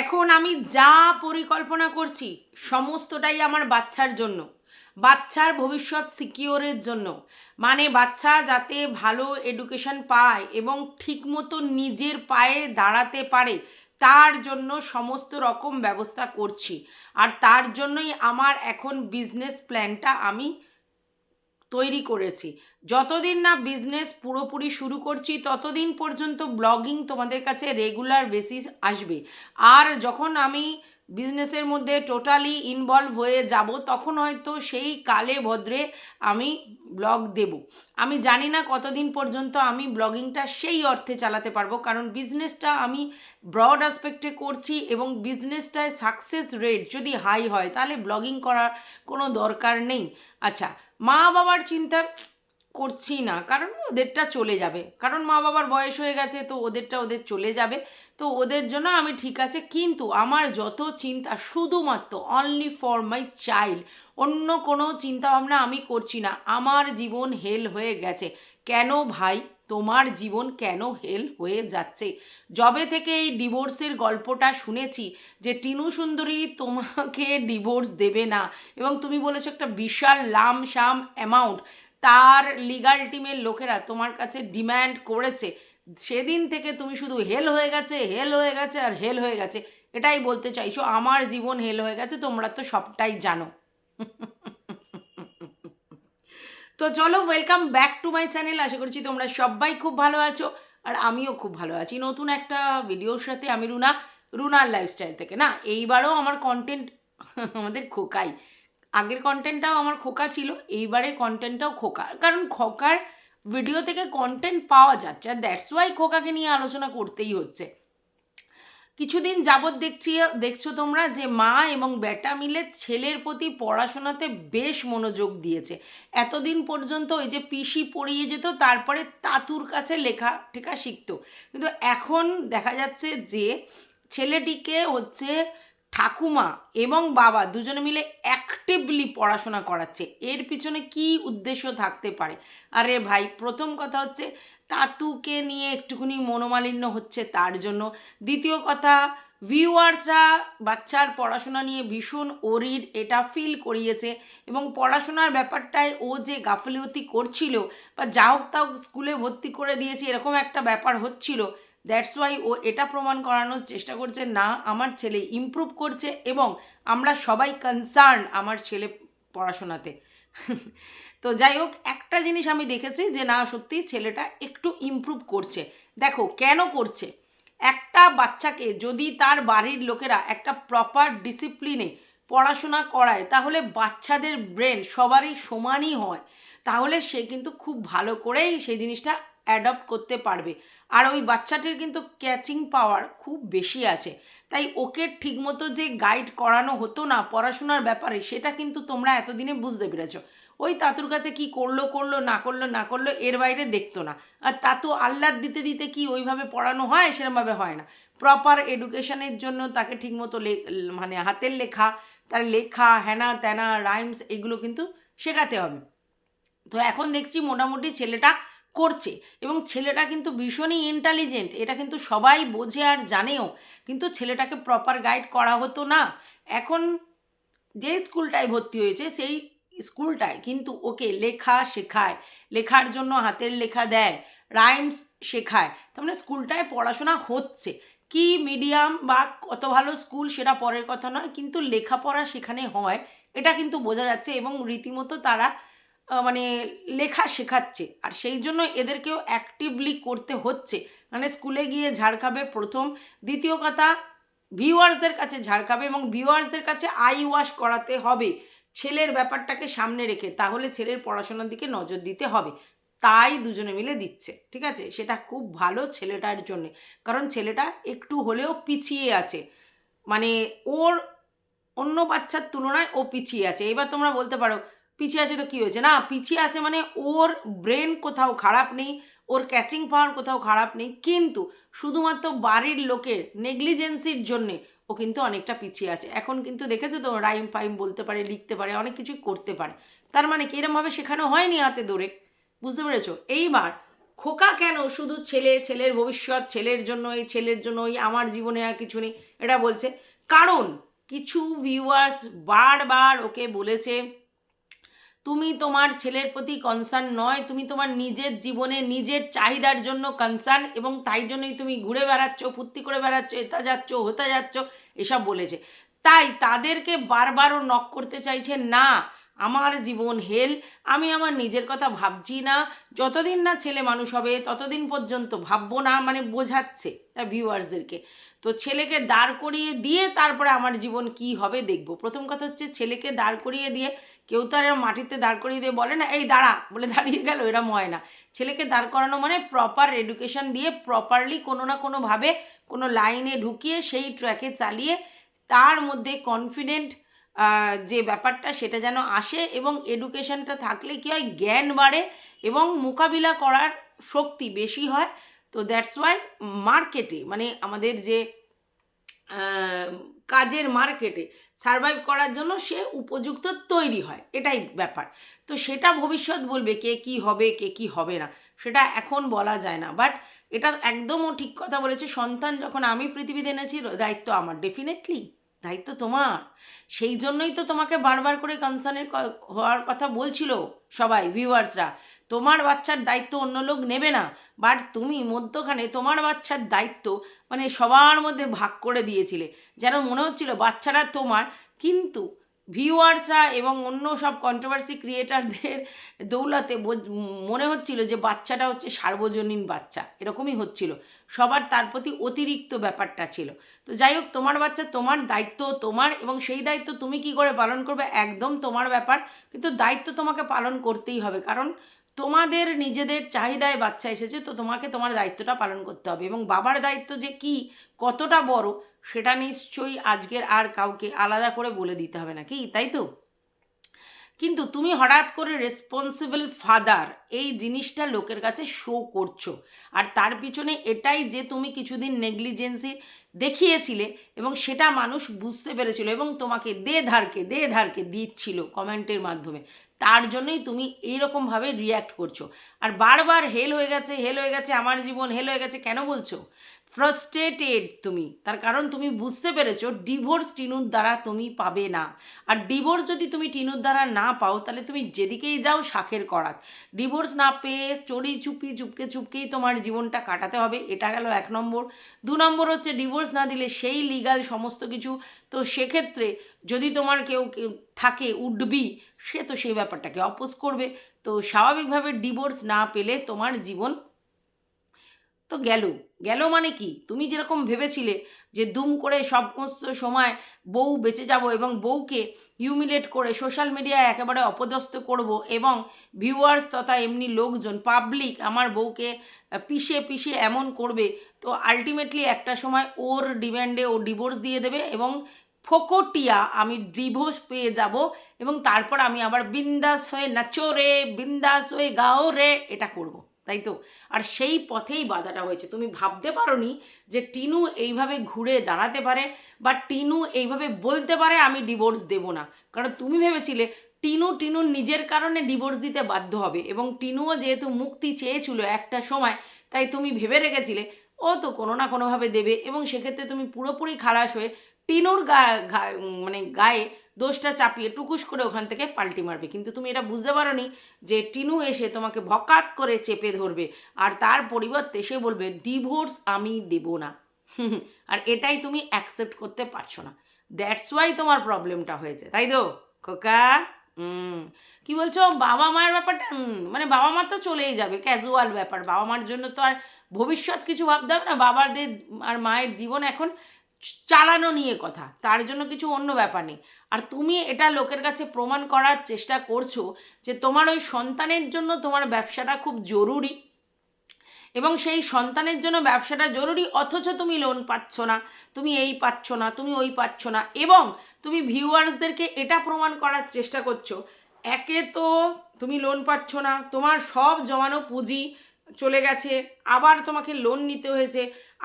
এখন আমি যা পরিকল্পনা করছি, সমস্তটাই আমার বাচ্চার জন্য। বাচ্চার ভবিষ্যৎ সিকিওরের জন্য। মানে বাচ্চা যাতে ভালো এডুকেশন পায় এবং ঠিকমতো নিজের পায়ে দাঁড়াতে পারে, তার জন্য সমস্ত রকম ব্যবস্থা করছি। আর তার জন্যই আমার এখন বিজনেস প্ল্যানটা আমি তৈরি করেছি। যতদিন না বিজনেস পুরোপুরি শুরু করছি, ততদিন পর্যন্ত ব্লগিং তোমাদের কাছে রেগুলার বেসিস আসবে। আর যখন আমি বিজনেসের মধ্যে টোটালি ইনভলভ হয়ে যাব, তখন হয়তো সেই কালে ভদ্রে আমি ব্লগ দেব। আমি জানি না কতদিন পর্যন্ত আমি ব্লগিংটা সেই অর্থে চালাতে পারব, কারণ বিজনেসটা আমি ব্রড অ্যাসপেক্টে করছি এবং বিজনেসটায় সাকসেস রেট যদি হাই হয়, তাহলে ব্লগিং করার কোনো দরকার নেই। আচ্ছা মা বাবার চিন্তা করছি না, কারণ ওদেরটা চলে যাবে। কারণ মা বাবার বয়স হয়ে গেছে, তো ওদেরটা ওদের চলে যাবে। তো ওদের জন্য আমি ঠিক আছে, কিন্তু আমার যত চিন্তা, শুধুমাত্র অনলি ফর মাই চাইল্ড অন্য কোনো চিন্তাভাবনা আমি করছি না। আমার জীবন হেল হয়ে গেছে। কেন ভাই? তোমার জীবন কেন হেল হয়ে যাচ্ছে? যবে থেকে এই ডিভোর্সের গল্পটা শুনেছি যে টিনু সুন্দরী তোমাকে ডিভোর্স দেবে না এবং তুমি বলেছ একটা বিশাল লাম সাম অ্যামাউন্ট তার লিগাল টিমের লোকেরা তোমার কাছে ডিম্যান্ড করেছে। সেদিন থেকে তুমি শুধু হেল হয়ে গেছে, হেল হয়ে গেছে আর হেল হয়ে গেছে। এটাই বলতে চাইছো, আমার জীবন হেল হয়ে গেছে, তোমরা তো সবটাই জানো। তো চলো welcome back to my channel আশা করছি তোমরা সবাই খুব ভালো আছো, আর আমিও খুব ভালো আছি। নতুন একটা ভিডিওর সাথে আমি রুনা, রুনার লাইফস্টাইল থেকে। না, এইবারও আমার কন্টেন্ট আমাদের খোকাই। আগের কন্টেন্টটাও আমার খোকা ছিল, এইবারের কন্টেন্টটাও খোকা। কারণ খোকার ভিডিও থেকে কন্টেন্ট পাওয়া যাচ্ছে, আর দ্যাটস ওয়াই খোকাকে নিয়ে আলোচনা করতেই হচ্ছে। কিছুদিন যাবৎ দেখছি, দেখছ তোমরা যে মা এবং বেটা মিলে ছেলের প্রতি পড়াশোনাতে বেশ মনোযোগ দিয়েছে। এতদিন পর্যন্ত ওই যে পিসি পড়িয়ে যেত, তারপরে তাতুর কাছে লেখা টেখা শিখতো। কিন্তু এখন দেখা যাচ্ছে যে ছেলেটিকে হচ্ছে ঠাকুমা এবং বাবা দুজনে মিলে অ্যাক্টিভলি পড়াশোনা করাচ্ছে। এর পিছনে কি উদ্দেশ্য থাকতে পারে? আরে ভাই, প্রথম কথা হচ্ছে তাতুকে নিয়ে একটুখানি মনোমালিন্য হচ্ছে তার জন্য। দ্বিতীয় কথা ভিউয়ার্সরা বাচ্চার পড়াশোনা নিয়ে ভীষণ ওরিড এটা ফিল করিয়েছে এবং পড়াশোনার ব্যাপারটায় ও যে গাফিলতি করছিল বা যা হোক তাও স্কুলে ভর্তি করে দিয়েছে, এরকম একটা ব্যাপার হচ্ছিল। দ্যাটস ওয়াই ও এটা প্রমাণ করানোর চেষ্টা করছে, না, আমার ছেলে ইমপ্রুভ করছে এবং আমরা সবাই কনসার্ন আমার ছেলে পড়াশোনাতে। তো যাই হোক, একটা জিনিস আমি দেখেছি যে না, সত্যি ছেলেটা একটু ইমপ্রুভ করছে। দেখো, কেন করছে? একটা বাচ্চাকে যদি তার বাড়ির লোকেরা একটা প্রপার ডিসিপ্লিনে পড়াশোনা করায়, তাহলে বাচ্চাদের ব্রেন সবারই সমানই হয়। তাহলে সে কিন্তু খুব ভালো করেই সেই জিনিসটা অ্যাডপ্ট করতে পারবে। আর ওই বাচ্চাটির কিন্তু ক্যাচিং পাওয়ার খুব বেশি আছে। তাই ওকে ঠিকমতো যে গাইড করানো হতো না পড়াশোনার ব্যাপারে, সেটা কিন্তু তোমরা এতদিনে বুঝতে পেরেছ। ওই তাতুর কাছে কি করল করল, না করল না করল, এর বাইরে দেখতো না। আর তাতু আহ্লাদ দিতে দিতে কি ওইভাবে পড়ানো হয়, সেরমভাবে হয় না। প্রপার এডুকেশনের জন্য তাকে ঠিকমতো মানে হাতের লেখা, তার লেখা হ্যানা ত্যানা রাইমস এগুলো কিন্তু শেখাতে হবে। তো এখন দেখছি মোটামুটি ছেলেটা করছে। এবং ছেলেটা কিন্তু ভীষণই ইন্টেলিজেন্ট এটা কিন্তু সবাই বোঝে আর জানেও। কিন্তু ছেলেটাকে প্রপার গাইড করা হতো না। এখন যে স্কুলটায় ভর্তি হয়েছে, সেই স্কুলটায় কিন্তু ওকে লেখা শেখায়। লেখার জন্য হাতের লেখা দেয় রাইমস শেখায়। তার মানে স্কুলটায় পড়াশোনা হচ্ছে। কি মিডিয়াম বা কত ভালো স্কুল সেটা পরের কথা নয়, কিন্তু লেখাপড়া সেখানে হয়। এটা কিন্তু বোঝা যাচ্ছে এবং রীতিমতো তারা মানে লেখা শেখাচ্ছে। আর সেই জন্য এদেরকেও অ্যাক্টিভলি করতে হচ্ছে। মানে স্কুলে গিয়ে ঝাড় খাবে প্রথম। দ্বিতীয় কথা ভিউয়ার্সদের কাছে ঝাড় খাবে এবং ভিউয়ার্সদের কাছে আই ওয়াশ করাতে হবে। ছেলের ব্যাপারটাকে সামনে রেখে তাহলে ছেলের পড়াশোনার দিকে নজর দিতে হবে। তাই দুজনে মিলে দিচ্ছে, ঠিক আছে? সেটা খুব ভালো ছেলেটার জন্যে। কারণ ছেলেটা একটু হলেও পিছিয়ে আছে। মানে ওর অন্য বাচ্চার তুলনায় ও পিছিয়ে আছে। এবার তোমরা বলতে পারো পিছিয়ে আছে তো কী হয়েছে? না, পিছিয়ে আছে মানে ওর ব্রেন কোথাও খারাপ নেই, ওর ক্যাচিং পাওয়ার কোথাও খারাপ নেই, কিন্তু শুধুমাত্র বাড়ির লোকের নেগলিজেন্সির জন্যে ও কিন্তু অনেকটা পিছিয়ে আছে। এখন কিন্তু দেখেছ তো রাইম ফাইম বলতে পারে, লিখতে পারে, অনেক কিছুই করতে পারে। তার মানে কি, এরমভাবে শেখানো হয়নি হাতে ধরে, বুঝতে পেরেছ? এইবার খোকা কেন শুধু ছেলে, ছেলের ভবিষ্যৎ, ছেলের জন্য, এই ছেলের জন্য ওই আমার জীবনে আর কিছু নেই, এটা বলছে? কারণ কিছু ভিউয়ার্স বারবার ওকে বলেছে তুমি তোমার ছেলের প্রতি কনসার্ন নয়, তুমি তোমার নিজের জীবনে নিজের চাহিদার জন্য কনসার্ন এবং তাই জন্যই তুমি ঘুরে বেড়াচ্ছ, ফুর্তি করে বেড়াচ্ছ এটা যাচ্ছ হতে যাচ্ছ, এসব বলেছে। তাই তাদেরকে বারবারও নক করতে চাইছে, না, আমার জীবন হেল আমি আমার নিজের কথা ভাবছি না। যতদিন না ছেলে মানুষ হবে, ততদিন পর্যন্ত ভাববো না। মানে বোঝাচ্ছে ভিউয়ার্সদেরকে তো ছেলেকে দাঁড় করিয়ে দিয়ে তারপরে আমার জীবন কি হবে দেখব। প্রথম কথা হচ্ছে ছেলেকে দাঁড় করিয়ে দিয়ে কেউ তো আর মাটিতে দাঁড় করিয়ে দিয়ে বলে না, এই দাঁড়া, বলে দাঁড়িয়ে গেল, এরম হয় না। ছেলেকে দাঁড় করানো মানে প্রপার এডুকেশন দিয়ে প্রপারলি কোনো না কোনোভাবে কোনো লাইনে ঢুকিয়ে সেই ট্র্যাকে চালিয়ে তার মধ্যে কনফিডেন্ট যে ব্যাপারটা সেটা যেন আসে এবং এডুকেশনটা থাকলে কি হয়, জ্ঞান বাড়ে এবং মোকাবিলা করার শক্তি বেশি হয়। তো দ্যাটস ওয়াই মার্কেটে মানে আমাদের যে কাজের মার্কেটে সারভাইভ করার জন্য সে উপযুক্ত তৈরি হয়, এটাই ব্যাপার। তো সেটা ভবিষ্যৎ বলবে কে কি হবে, কে কি হবে না, সেটা এখন বলা যায় না। বাট এটা একদমও ঠিক কথা বলেছে। সন্তান যখন আমি পৃথিবীতে এনেছি, দায়িত্ব আমার ডেফিনেটলি দায়িত্ব তোমার? সেই জন্যই তো তোমাকে বারবার করে কনসার্নের হওয়ার কথা বলছিল সবাই ভিউয়ার্সরা তোমার বাচ্চার দায়িত্ব অন্য লোক নেবে না। বাট তুমি মধ্যখানে তোমার বাচ্চার দায়িত্ব মানে সবার মধ্যে ভাগ করে দিয়েছিলে। যেন মনে হচ্ছিল বাচ্চারা তোমার, কিন্তু ভিউয়ার্সরা এবং অন্য সব কন্ট্রোভার্সি ক্রিয়েটারদের দৌলাতে মনে হচ্ছিল যে বাচ্চাটা হচ্ছে সার্বজনীন বাচ্চা, এরকমই হচ্ছিল। সবার তার প্রতি অতিরিক্ত ব্যাপারটা ছিল। তো যাই হোক, তোমার বাচ্চা তোমার দায়িত্ব, তোমার এবং সেই দায়িত্ব তুমি কি করে পালন করবে, একদম তোমার ব্যাপার। কিন্তু দায়িত্ব তোমাকে পালন করতেই হবে। কারণ তোমাদের নিজেদের চাহিদায় বাচ্চা এসেছে, তো তোমাকে তোমার দায়িত্বটা পালন করতে হবে। এবং বাবার দায়িত্ব যে কি, কতটা বড়, সেটা নিশ্চয়ই আজকের আর কাউকে আলাদা করে বলে দিতে হবে না, কি? তাই তো? কিন্তু তুমি হঠাৎ করে রেসপন্সিবল ফাদার এই জিনিসটা লোকের কাছে শো করছ। আর তার পিছনে এটাই যে তুমি কিছুদিন নেগলিজেন্সি দেখিয়েছিলে এবং সেটা মানুষ বুঝতে পেরেছিল এবং তোমাকে দে ধারকে দে ধারকে দিচ্ছিল কমেন্টের মাধ্যমে। তার জন্যই তুমি এইরকমভাবে রিয়্যাক্ট করছ। আর বারবার হেল হয়ে গেছে হেল হয়ে গেছে, আমার জীবন হেল হয়ে গেছে, কেন বলছো? ফ্রাস্ট্রেটেড তুমি। তার কারণ তুমি বুঝতে পেরেছ ডিভোর্স টিনুর দ্বারা তুমি পাবে না। আর ডিভোর্স যদি তুমি টিনুর দ্বারা না পাও, তাহলে তুমি যেদিকেই যাও শাখের করাত। ডিভোর্স না পেয়ে চড়ি চুপি চুপকে চুপকেই তোমার জীবনটা কাটাতে হবে, এটা গেল এক নম্বর। দু নম্বর হচ্ছে ডিভোর্স না দিলে সেই লিগাল সমস্ত কিছু। তো সেক্ষেত্রে যদি তোমার কেউ থাকে উডবি সে তো সেই ব্যাপারটাকে অপোজ করবে। তো স্বাভাবিকভাবে ডিভোর্স না পেলে তোমার জীবন তো গেল। গেল মানে কি? তুমি যেরকম ভেবেছিলে যে দুম করে সমস্ত সময় বউ বেঁচে যাব এবং বউকে হিউমিলেট করে সোশ্যাল মিডিয়ায় একেবারে অপদস্থ করব এবং ভিউয়ার্স তথা এমনি লোকজন পাবলিক আমার বউকে পিষে পিষে এমন করবে, তো আলটিমেটলি একটা সময় ওর ডিমান্ডে ও ডিভোর্স দিয়ে দেবে এবং ফোকটিয়া আমি ডিভোর্স পেয়ে যাব এবং তারপর আমি আবার বিন্দাস হয়ে নাচো রে, বিন্দাস হয়ে গাও রে, এটা করব। তাই তো? আর সেই পথেই বাধাটা হয়েছে। তুমি ভাবতে পারোনি যে টিনু এইভাবে ঘুরে দাঁড়াতে পারে বা টিনু এইভাবে বলতে পারে, আমি ডিভোর্স দেব না। কারণ তুমি ভেবেছিলে টিনু টিনুর নিজের কারণে ডিভোর্স দিতে বাধ্য হবে এবং টিনুও যেহেতু মুক্তি চেয়েছিল একটা সময়, তাই তুমি ভেবে রেখেছিলে, ও তো কোনো না কোনোভাবে দেবে। এবং সেক্ষেত্রে তুমি পুরোপুরি খালাস হয়ে টিনুর গা গা- মানে গায়ে দোষটা চাপিয়ে টুকুস করে ওখান থেকে পাল্টি মারবে। কিন্তু তুমি এটা বুঝতে পারোনি যে টিনু এসে তোমাকে ভকাত করে চেপে ধরবে আর তার পরিবর্তে সে বলবে ডিভোর্স আমি দেব না। আর এটাই তুমি অ্যাকসেপ্ট করতে পারছ না। দ্যাটস ওয়াই তোমার প্রবলেমটা হয়েছে, তাই তো? খোকা? কি বলছো? বাবা মায়ের ব্যাপারটা? মানে বাবা মা তো চলেই যাবে ক্যাজুয়াল ব্যাপার। বাবা মার জন্য তো আর ভবিষ্যৎ কিছু ভাবতে হবে না। বাবাদের আর মায়ের জীবন এখন চালানো নিয়ে কথা, তার জন্য কিছু অন্য ব্যাপার নেই। আর তুমি এটা লোকের কাছে প্রমাণ করার চেষ্টা করছ যে তোমার ওই সন্তানের জন্য তোমার ব্যবসাটা খুব জরুরি। এবং সেই সন্তানের জন্য ব্যবসাটা জরুরি, অথচ তুমি লোন পাচ্ছ না, তুমি এই পাচ্ছ না, তুমি ওই পাচ্ছ না, এবং তুমি ভিউয়ার্সদেরকে এটা প্রমাণ করার চেষ্টা করছ। একে তো তুমি লোন পাচ্ছ না, তোমার সব জমানো পুঁজি চলে গেছে, আবার তোমাকে লোন নিতে হয়েছে,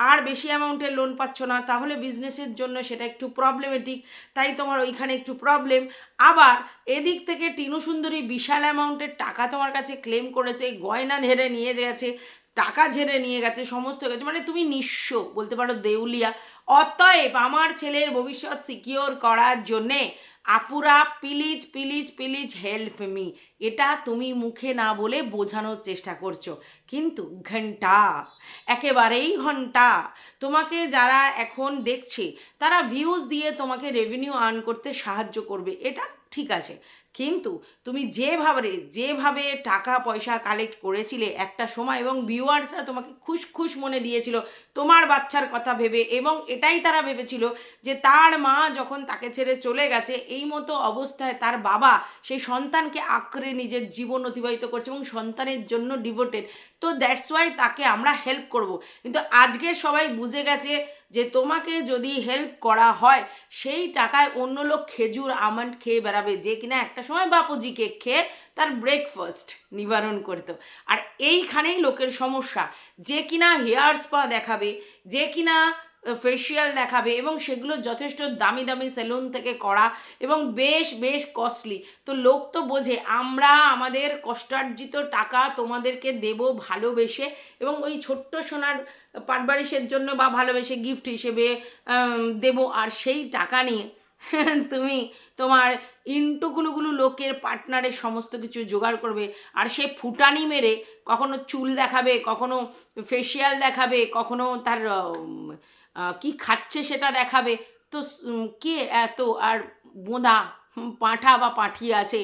আর বেশি অ্যামাউন্টের লোন পাচ্ছ না, তাহলে বিজনেসের জন্য সেটা একটু প্রবলেমেটিক তাই তোমার ওইখানে একটু প্রবলেম আবার এদিক থেকে টিনু সুন্দরী বিশাল অ্যামাউন্টের টাকা তোমার কাছে ক্লেম করেছে, গয়না নেড়ে নিয়ে গেছে, টাকা ঝেড়ে নিয়ে গেছে, সমস্ত গেছে মানে তুমি নিঃস্ব, বলতে পারো দেউলিয়া। অতএব আমার ছেলের ভবিষ্যৎ সিকিওর করার জন্যে আপুরা please please please help me এটা তুমি মুখে না বলে বোঝানোর চেষ্টা করছ। কিন্তু ঘণ্টা, একেবারেই ঘণ্টা। তোমাকে যারা এখন দেখছে, তারা ভিউজ দিয়ে তোমাকে রেভিনিউ আর্ন করতে সাহায্য করবে। এটা ঠিক আছে। কিন্তু তুমি যেভাবে যেভাবে টাকা পয়সা কালেক্ট করেছিলে একটা সময় এবং ভিউয়ার্সরা তোমাকে খুশ খুশ মনে দিয়েছিল, তোমার বাচ্চার কথা ভেবে এবং এটাই তারা ভেবেছিল যে তার মা যখন তাকে ছেড়ে চলে গেছে, এই মতো অবস্থায় তার বাবা সেই সন্তানকে আঁকড়ে নিজের জীবন অতিবাহিত করছে এবং সন্তানের জন্য ডিভোটেড তো দ্যাটস ওয়াই তাকে আমরা হেল্প করব। কিন্তু আজকের সবাই বুঝে গেছে যে তোমাকে যদি হেল্প করা হয়, সেই টাকায় অন্য লোক খেজুর, আমন্ড খেয়ে বেড়াবে। যে কিনা একটা সময় বাপুজিকে খেয়ে তার ব্রেকফাস্ট নিবারণ করতো। আর এইখানেই লোকের সমস্যা। যে কিনা হেয়ার স্পা দেখাবে, যে কিনা ফেসিয়াল দেখাবে এবং সেগুলো যথেষ্ট দামি দামি সেলুন থেকে করা এবং বেশ বেশ কস্টলি তো লোক তো বোঝে, আমরা আমাদের কষ্টার্জিত টাকা তোমাদেরকে দেব ভালোবেসে এবং ওই ছোট্ট সোনার পাটবারিশের জন্য বা ভালোবেসে গিফট হিসেবে দেব। আর সেই টাকা নিয়ে তুমি তোমার ইন্টুগুলোগুলো লোকের পার্টনারের সমস্ত কিছু জোগাড় করবে। আর সে ফুটানি মেরে কখনো চুল দেখাবে, কখনো ফেসিয়াল দেখাবে, কখনো তার কি খাচ্ছে সেটা দেখাবে? তো কে এত? আর বোঁদা পাঁঠা বা পাঠি আছে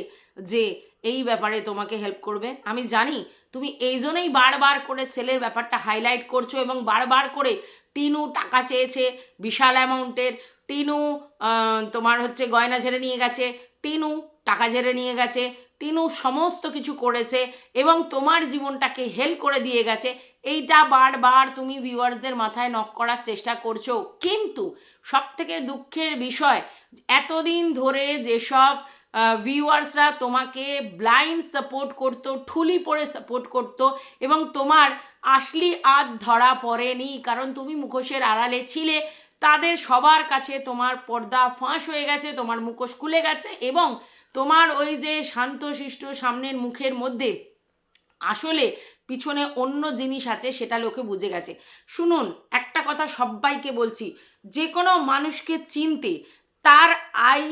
যে এই ব্যাপারে তোমাকে হেল্প করবে? আমি জানি তুমি এই জন্যই বারবার করে ছেলের ব্যাপারটা হাইলাইট করছ এবং বারবার করে টিনু টাকা চেয়েছে বিশাল অ্যামাউন্টের টিনু তোমার হচ্ছে গয়না ঝেড়ে নিয়ে গেছে। টিনু টাকা ঝেড়ে নিয়ে গেছে। টিনু সমস্ত কিছু করেছে এবং তোমার জীবনটাকে হেল্প করে দিয়ে গেছে। এইটা বারবার তুমি ভিউয়ার্সদের মাথায় নক করার চেষ্টা করছ। কিন্তু সব থেকে দুঃখের বিষয়, এতদিন ধরে যেসব ভিউয়ার্সরা তোমাকে ব্লাইন্ড সাপোর্ট করতো, ঠুলি পরে সাপোর্ট করতো এবং তোমার আসলি আদ ধরা পড়েনি, কারণ তুমি মুখোশের আড়ালে ছিলে, তাদের সবার কাছে তোমার পর্দা ফাঁস হয়ে গেছে, তোমার মুখোশ খুলে গেছে এবং তোমার ওই যে শান্তশিষ্ট সামনের মুখের মধ্যে আসলে পিছনে অন্য জিনিস আছে, সেটা লোকে বুঝে গেছে। শুনুন, একটা কথা সবাইকে বলছি, যে কোনো মানুষকে চিনতে তার আই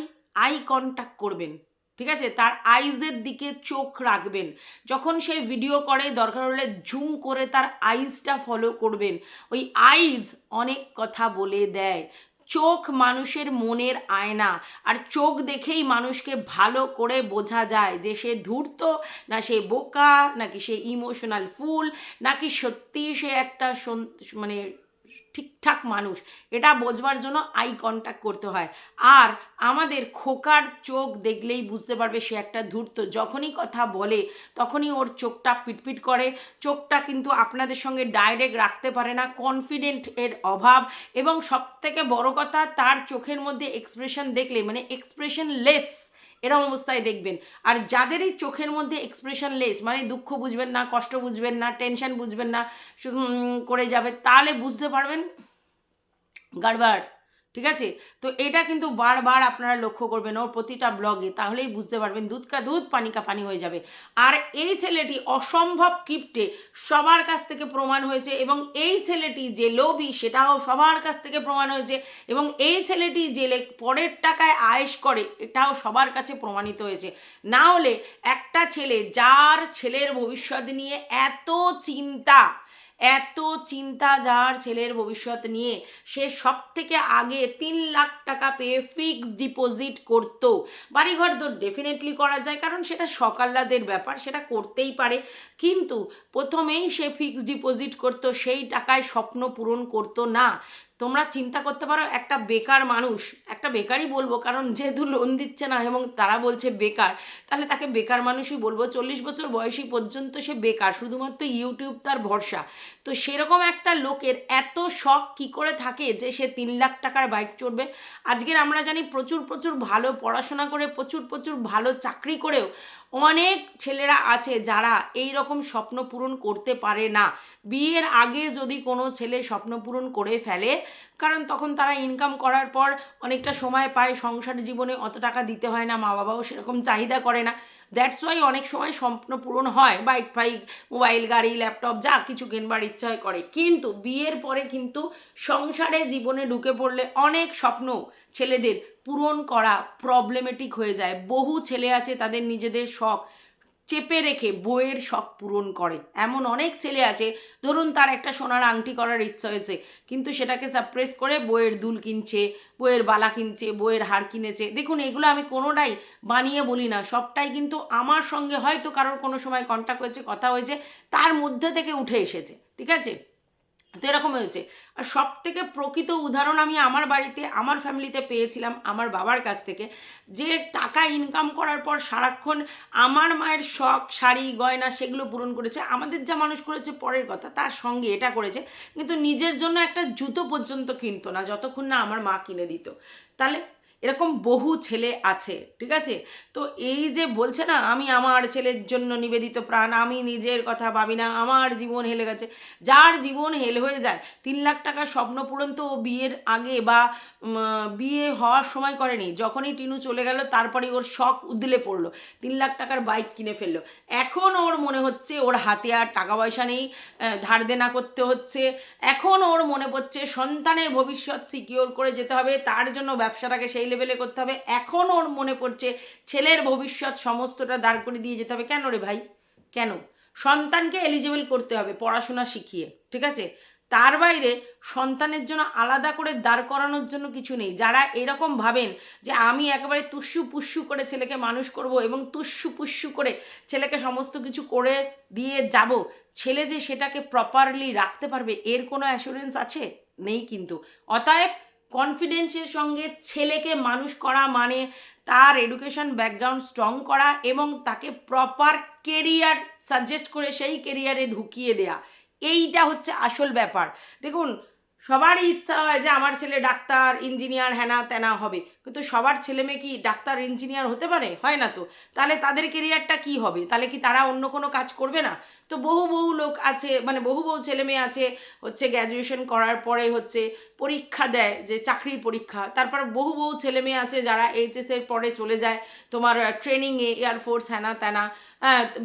আই কন্ট্যাক্ট করবেন, ঠিক আছে? তার আইজের দিকে চোখ রাখবেন। যখন সে ভিডিও করে, দরকার হলে জুম করে তার আইজটা ফলো করবেন। ওই আইজ অনেক কথা বলে দেয়। চোখ মানুষের মনের আয়না। আর চোখ দেখেই মানুষকে ভালো করে বোঝা যায় যে সে ধূর্ত, না সে বোকা, নাকি সে ইমোশনাল ফুল নাকি সত্যি সে একটা মানে ঠিকঠাক মানুষ। এটা বোঝবার জন্য আই কন্ট্যাক্ট করতে হয়। আর আমাদের খোকার চোখ দেখলেই বুঝতে পারবে সে একটা ধূর্ত। যখনই কথা বলে, তখনই ওর চোখটা পিটপিট করে। চোখটা কিন্তু আপনাদের সঙ্গে ডাইরেক্ট রাখতে পারে না কনফিডেন্ট এর অভাব। এবং সব থেকে বড় কথা, তার চোখের মধ্যে এক্সপ্রেশন দেখলে মানে এক্সপ্রেশন লেস এরম অবস্থায় দেখবেন। আর যাদের এই চোখের মধ্যে এক্সপ্রেশন লেস মানে দুঃখ বুঝবেন না, কষ্ট বুঝবেন না টেনশন বুঝবেন না করে যাবে, তাহলে বুঝতে পারবেন গাড়বার ঠিক আছে? তো এটা কিন্তু বারবার আপনারা লক্ষ্য করবেন ওর প্রতিটা ব্লগে তাহলেই বুঝতে পারবেন দুধ কা দুধ, পানি কা পানি হয়ে যাবে। আর এই ছেলেটি অসম্ভব কিপ্টে, সবার কাছ থেকে প্রমাণ হয়েছে এবং এই ছেলেটি যে লোভী, সেটাও সবার কাছ থেকে প্রমাণ হয়েছে এবং এই ছেলেটি যে লে- পরের টাকায় আয়েস করে, এটাও সবার কাছে প্রমাণিত হয়েছে। না হলে একটা ছেলে, যার ছেলের ভবিষ্যৎ নিয়ে এত চিন্তা এত চিন্তা যার ছেলের ভবিষ্যৎ নিয়ে সে সব থেকে আগে তিন লাখ টাকা পেয়ে ফিক্সড ডিপোজিট করতো। বাড়িঘর তো ডেফিনেটলি করা যায়, কারণ সেটা সকাল্লাদের ব্যাপার, সেটা করতেই পারে। কিন্তু প্রথমেই সে ফিক্সড ডিপোজিট করতো, সেই টাকায় স্বপ্ন পূরণ করতো না। তোমরা চিন্তা করতে পারো, একটা বেকার মানুষ, একটা বেকারই বলব, কারণ যেহেতু লোন দিচ্ছে না এবং তারা বলছে বেকার, তাহলে তাকে বেকার মানুষই বলব। চল্লিশ বছর বয়সী পর্যন্ত সে বেকার, শুধুমাত্র ইউটিউব তার ভরসা। তো সেরকম একটা লোকের এত শখ কি করে থাকে যে সে তিন লাখ টাকার বাইক চড়বে? আজকের আমরা জানি প্রচুর প্রচুর ভালো পড়াশোনা করে, প্রচুর প্রচুর ভালো চাকরি করেও অনেক ছেলেরা আছে যারা এই রকম স্বপ্ন পূরণ করতে পারে না। বিয়ের আগে যদি কোনো ছেলে স্বপ্ন পূরণ করে ফেলে কারণ তখন তারা ইনকাম করার পর অনেকটা সময় পায়, সংসার জীবনে অত টাকা দিতে হয় না মা বাবাও সেরকম চাহিদা করে না। দ্যাটস ওয়াই অনেক সময় স্বপ্ন পূরণ হয় বাইক ফাইক মোবাইল গাড়ি ল্যাপটপ যা কিছু কেনবার ইচ্ছা করে। কিন্তু বিয়ের পরে কিন্তু সংসারে জীবনে ঢুকে পড়লে অনেক স্বপ্ন ছেলেদের পূরণ করা প্রবলেমেটিক হয়ে যায়। বহু ছেলে আছে তাদের নিজেদের শখ চেপে রেখে বইয়ের শখ পূরণ করে। এমন অনেক ছেলে আছে, ধরুন তার একটা সোনার আংটি করার ইচ্ছা হয়েছে, কিন্তু সেটাকে সাপ্রেস করে বইয়ের দুল কিনছে, বইয়ের বালা কিনছে, বইয়ের হার কিনেছে। দেখুন, এগুলো আমি কোনোটাই বানিয়ে বলি না। সবটাই কিন্তু আমার সঙ্গে হয়তো কারোর কোনো সময় কন্ট্যাক্ট হয়েছে, কথা হয়েছে, তার মধ্যে থেকে উঠে এসেছে। ঠিক আছে? তো এরকম হয়েছে। আর সব থেকে প্রকৃত উদাহরণ আমি আমার বাড়িতে, আমার ফ্যামিলিতে পেয়েছিলাম আমার বাবার কাছ থেকে, যে টাকা ইনকাম করার পর সারাক্ষণ আমার মায়ের শখ, শাড়ি, গয়না সেগুলো পূরণ করেছে। আমাদের যা মানুষ করেছে পরের কথা, তার সঙ্গে এটা করেছে, কিন্তু নিজের জন্য একটা জুতো পর্যন্ত কিনতো না, যতক্ষণ না আমার মা কিনে দিত। তাহলে এরকম বহু ছেলে আছে, ঠিক আছে? তো এই যে বলছে না, আমি আমার ছেলের জন্য নিবেদিত প্রাণ, আমি নিজের কথা ভাবি না, আমার জীবন হেলে গেছে। যার জীবন হেল হয়ে যায়, তিন লাখ টাকা স্বপ্ন পূরণ তো বিয়ের আগে বা বিয়ে হওয়ার সময় করেনি। যখনই টিনু চলে গেল, তারপরে ওর শখ উদ্দিলে পড়ল। তিন লাখ টাকার বাইক কিনে ফেলল। এখন ওর মনে হচ্ছে ওর হাতে আর টাকা পয়সা নেই ধার দেনা করতে হচ্ছে। এখন ওর মনে পড়ছে সন্তানের ভবিষ্যৎ সিকিওর করে যেতে হবে, তার জন্য ব্যবসাটাকে সেই লেভেলে করতে হবে। এখন ওর মনে পড়ছে, ছেলের ভবিষ্যৎ সমস্তটা দাঁড় করে দিয়ে যেতে হবে। কেন রে ভাই? কেন? সন্তানকে এলিজিবল করতে হবে পড়াশোনা শিখিয়ে, ঠিক আছে? তার বাইরে সন্তানের জন্য আলাদা করে দাঁড় করানোর জন্য কিছু নেই। যারা এরকম ভাবেন যে আমি একেবারে তুস্সু পুস্সু করে ছেলেকে মানুষ করব এবং তুস্সু পুস্সু করে ছেলেকে সমস্ত কিছু করে দিয়ে যাব, ছেলে যে সেটাকে প্রপারলি রাখতে পারবে, এর কোনো অ্যাসুরেন্স আছে? নেই কিন্তু। অতএব কনফিডেন্সের সঙ্গে ছেলেকে মানুষ করা মানে তার এডুকেশন ব্যাকগ্রাউন্ড স্ট্রং করা এবং তাকে প্রপার কেরিয়ার সাজেস্ট করে সেই কেরিয়ারে ঢুকিয়ে দেয়া। এইটা হচ্ছে আসল ব্যাপার। দেখুন, সবারই ইচ্ছা হয় যে আমার ছেলে ডাক্তার ইঞ্জিনিয়ার হ্যানা ত্যানা হবে। কিন্তু সবার ছেলে মেয়ে কি ডাক্তার ইঞ্জিনিয়ার হতে পারে? হয় না তো। তাহলে তাদের কেরিয়ারটা কি হবে? তাহলে কি তারা অন্য কোনো কাজ করবে না? তো বহু বহু লোক আছে মানে বহু বহু ছেলে মেয়ে আছে, হচ্ছে গ্র্যাজুয়েশন করার পরে হচ্ছে পরীক্ষা দেয় যে চাকরির পরীক্ষা। তারপর বহু বহু ছেলে মেয়ে আছে যারা এইচএস এর পরে চলে যায়। তোমার ট্রেনিংয়ে এয়ারফোর্স হ্যানা ত্যানা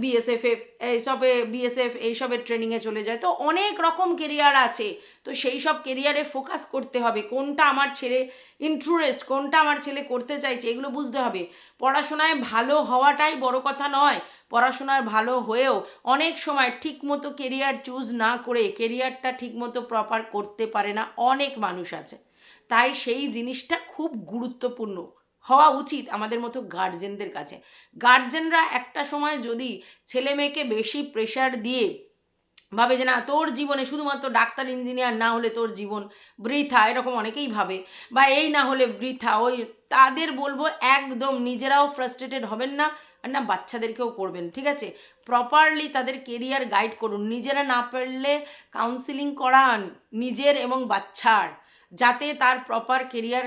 বিএসএফ এইসবে বিএসএফ এইসবের ট্রেনিংয়ে চলে যায়। তো অনেক রকম কেরিয়ার আছে। তো সেই সব কেরিয়ারে ফোকাস করতে হবে। কোনটা আমার ছেলে ইন্টারেস্ট কোনটা আমার ছেলে করতে চাইছে, এগুলো বুঝতে হবে। পড়াশোনায় ভালো হওয়াটাই বড় কথা নয়। পড়াশোনার ভালো হয়েও অনেক সময় ঠিকমতো কেরিয়ার চুজ না করে কেরিয়ারটা ঠিকমতো প্রপার করতে পারে না অনেক মানুষ আছে। তাই সেই জিনিসটা খুব গুরুত্বপূর্ণ। হওয়া উচিত আমাদের মতো গার্জেনদের কাছে। গার্জেনরা একটা সময় যদি ছেলে মেয়েকে বেশি প্রেশার দিয়ে ভাবে যে না, তোর জীবনে শুধুমাত্র ডাক্তার, ইঞ্জিনিয়ার না হলে তোর জীবন বৃথা, এরকম অনেকেই ভাবে। বা এই না হলে বৃথা, ওই তাদের বলব একদম নিজেরাও ফ্রাস্ট্রেটেড হবেন না আর না বাচ্চাদেরকেও করবেন, ঠিক আছে? প্রপারলি তাদের কেরিয়ার গাইড করুন। নিজেরা না পারলে কাউন্সিলিং করান নিজের এবং বাচ্চার, যাতে তার প্রপার কেরিয়ার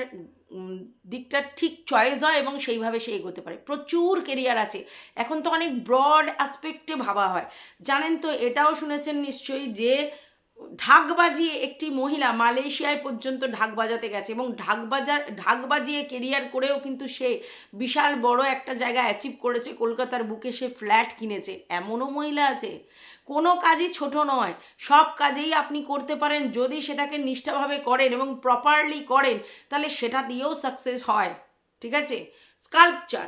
দিকটা ঠিক চয়েস হয় এবং সেইভাবে সে এগোতে পারে। প্রচুর কেরিয়ার আছে। এখন তো অনেক ব্রড অ্যাসপেক্টে ভাবা হয়। জানেন তো, এটাও শুনেছেন নিশ্চয়ই যে, ঢাক বাজিয়ে একটি মহিলা মালয়েশিয়ায় পর্যন্ত ঢাক বাজাতে গেছে এবং ঢাক বাজার ঢাক বাজিয়ে কেরিয়ার করেও কিন্তু সে বিশাল বড় একটা জায়গা অ্যাচিভ করেছে। কলকাতার বুকে সে ফ্ল্যাট কিনেছে। এমনও মহিলা আছে। কোনো কাজই ছোট নয়। সব কাজেই আপনি করতে পারেন, যদি সেটাকে নিষ্ঠাভাবে করেন এবং প্রপারলি করেন, তাহলে সেটা দিয়েও সাকসেস হয়। ঠিক আছে? স্কাল্পচার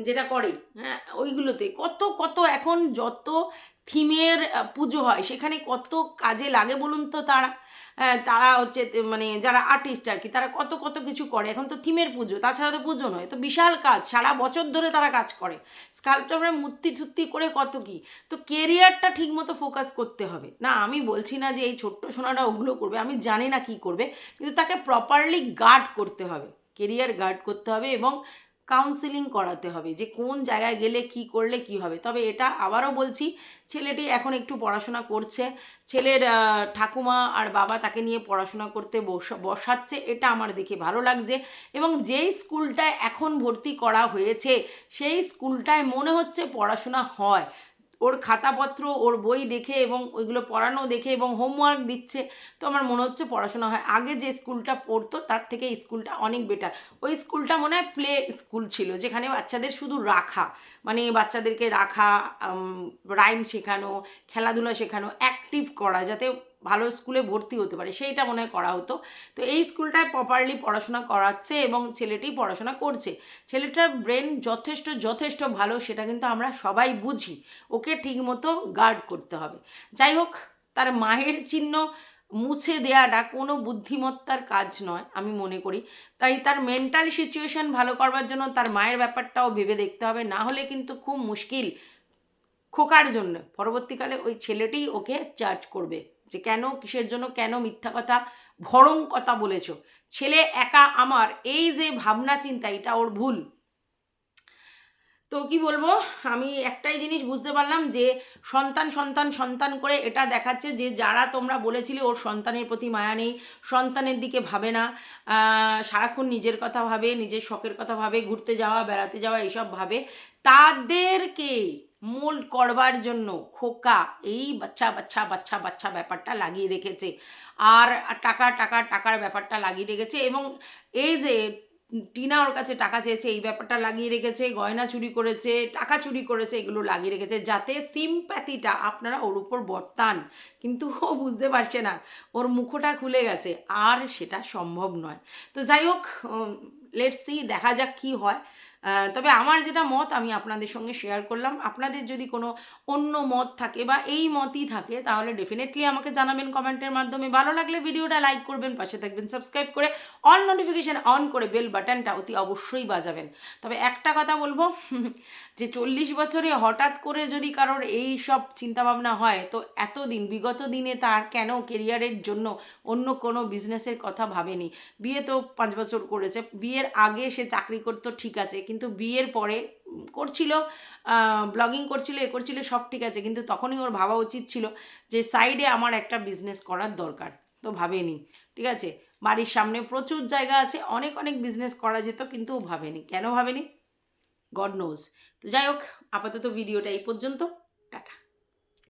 যেটা করে হ্যাঁ ওইগুলোতে কত কত এখন যত থিমের পুজো হয়। সেখানে কত কাজে লাগে বলুন তো তারা? হ্যাঁ, তারা হচ্ছে মানে যারা আর্টিস্ট আর কি তারা কত কত কিছু করে। এখন তো থিমের পুজো তাছাড়া তো পুজো নয়। তো বিশাল কাজ সারা বছর ধরে তারা কাজ করে। স্কাল্পচারে মূর্তি টুর্তি করে কত কি? তো কেরিয়ারটা ঠিক মতো ফোকাস করতে হবে। না আমি বলছি না যে এই ছোট্ট সোনাটা ওগুলো করবে আমি জানি না কি করবে। কিন্তু তাকে প্রপারলি গার্ড করতে হবে। কেরিয়ার গার্ড করতে হবে এবং কাউন্সিলিং করাতে হবে যে কোন জায়গায় গেলে কি করলে কি হবে। তবে এটা আবারও বলছি, ছেলেটি এখন একটু পড়াশোনা করছে। ছেলের ঠাকুমা আর বাবা তাকে নিয়ে পড়াশোনা করতে বসা, বসাচ্ছে, এটা আমার দেখে ভালো লাগছে। এবং যেই স্কুলটায় এখন ভর্তি করা হয়েছে, সেই স্কুলটায় মনে হচ্ছে পড়াশোনা হয়। ওর খাতাপত্র, ওর বই দেখে এবং ওইগুলো পড়ানো দেখে এবং হোমওয়ার্ক দিচ্ছে, তো আমার মনে হচ্ছে পড়াশোনা হয়। আগে যে স্কুলটা পড়তো তার থেকে স্কুলটা অনেক বেটার ওই স্কুলটা মনে হয় প্লে স্কুল ছিল, যেখানে বাচ্চাদের শুধু রাখা মানে বাচ্চাদেরকে রাখা রাইম শেখানো, খেলাধুলা শেখানো অ্যাক্টিভ করা, যাতে ভালো স্কুলে ভর্তি হতে পারে, সেইটা মনে হয় করা হতো। তো এই স্কুলটায় প্রপারলি পড়াশোনা করাচ্ছে এবং ছেলেটি পড়াশোনা করছে। ছেলেটার ব্রেন যথেষ্ট যথেষ্ট ভালো, সেটা কিন্তু আমরা সবাই বুঝি। ওকে ঠিকমতো গার্ড করতে হবে। যাই হোক, তার মায়ের চিহ্ন মুছে দেওয়াটা কোনো বুদ্ধিমত্তার কাজ নয়, আমি মনে করি। তাই তার মেন্টাল সিচুয়েশন ভালো করবার জন্য তার মায়ের ব্যাপারটাও ভেবে দেখতে হবে। না হলে কিন্তু খুব মুশকিল, খোকার জন্য। পরবর্তীকালে ওই ছেলেটিই ওকে চার্জ করবে। যে কেন, কিসের জন্য কেন মিথ্যা কথা ভরং কথা বলেছ? ছেলে একা আমার, এই যে ভাবনা চিন্তা, এটা ওর ভুল। তো কি বলব, আমি একটাই জিনিস বুঝতে পারলাম যে সন্তান সন্তান সন্তান করে এটা দেখাচ্ছে যে যারা তোমরা বলেছিলে ওর সন্তানের প্রতি মায়া নেই, সন্তানের দিকে ভাবে না সারাক্ষণ নিজের কথা ভাবে, নিজের শখের কথা ভাবে, ঘুরতে যাওয়া, বেড়াতে যাওয়া, এইসব ভাবে। তাদেরকে মোল্ড করবার জন্য খোকা এই বাচ্চা বাচ্চা বাচ্চা বাচ্চা ব্যাপারটা লাগিয়ে রেখেছে। আর টাকা টাকা, টাকার ব্যাপারটা লাগিয়ে রেখেছে এবং এই যে টিনা ওর কাছে টাকা চেয়েছে, এই ব্যাপারটা লাগিয়ে রেখেছে, গয়না চুরি করেছে, টাকা চুরি করেছে, এগুলো লাগিয়ে রেখেছে যাতে সিম্প্যাথিটা আপনারা ওর উপর বর্তান। কিন্তু ও বুঝতে পারছে না, ওর মুখোটা খুলে গেছে। আর সেটা সম্ভব নয়। তো যাই হোক লেটস সি দেখা যাক কি হয়। তবে আমার যেটা মত, আমি আপনাদের সঙ্গে শেয়ার করলাম। আপনাদের যদি কোনো অন্য মত থাকে বা এই মতই থাকে, তাহলে ডেফিনেটলি আমাকে জানাবেন কমেন্টের মাধ্যমে। ভালো লাগলে ভিডিওটা লাইক করবেন, পাশে থাকবেন সাবস্ক্রাইব করে অল নোটিফিকেশান অন করে বেল বাটনটা অতি অবশ্যই বাজাবেন। তবে একটা কথা বলব, যে চল্লিশ বছরে হঠাৎ করে যদি কারোর এই সব চিন্তাভাবনা হয়, তো এতদিন, বিগত দিনে তার কেন কেরিয়ারের জন্য অন্য কোনো বিজনেসের কথা ভাবেনি? বিয়ে তো পাঁচ বছর করেছে, বিয়ের আগে সে চাকরি করতো, ঠিক আছে কিন্তু বিয়ের পরে করছিল ব্লগিং করছিল, এ করছিল, সব ঠিক আছে। কিন্তু তখনই ওর ভাবা উচিত ছিল যে সাইডে আমার একটা বিজনেস করার দরকার। তো ভাবেনি, ঠিক আছে? বাড়ির সামনে প্রচুর জায়গা আছে, অনেক অনেক বিজনেস করা যেত, কিন্তু ও ভাবেনি। কেন ভাবেনি? গড নোজ তো যাই হোক, আপাতত ভিডিওটা এই পর্যন্ত। টাটা।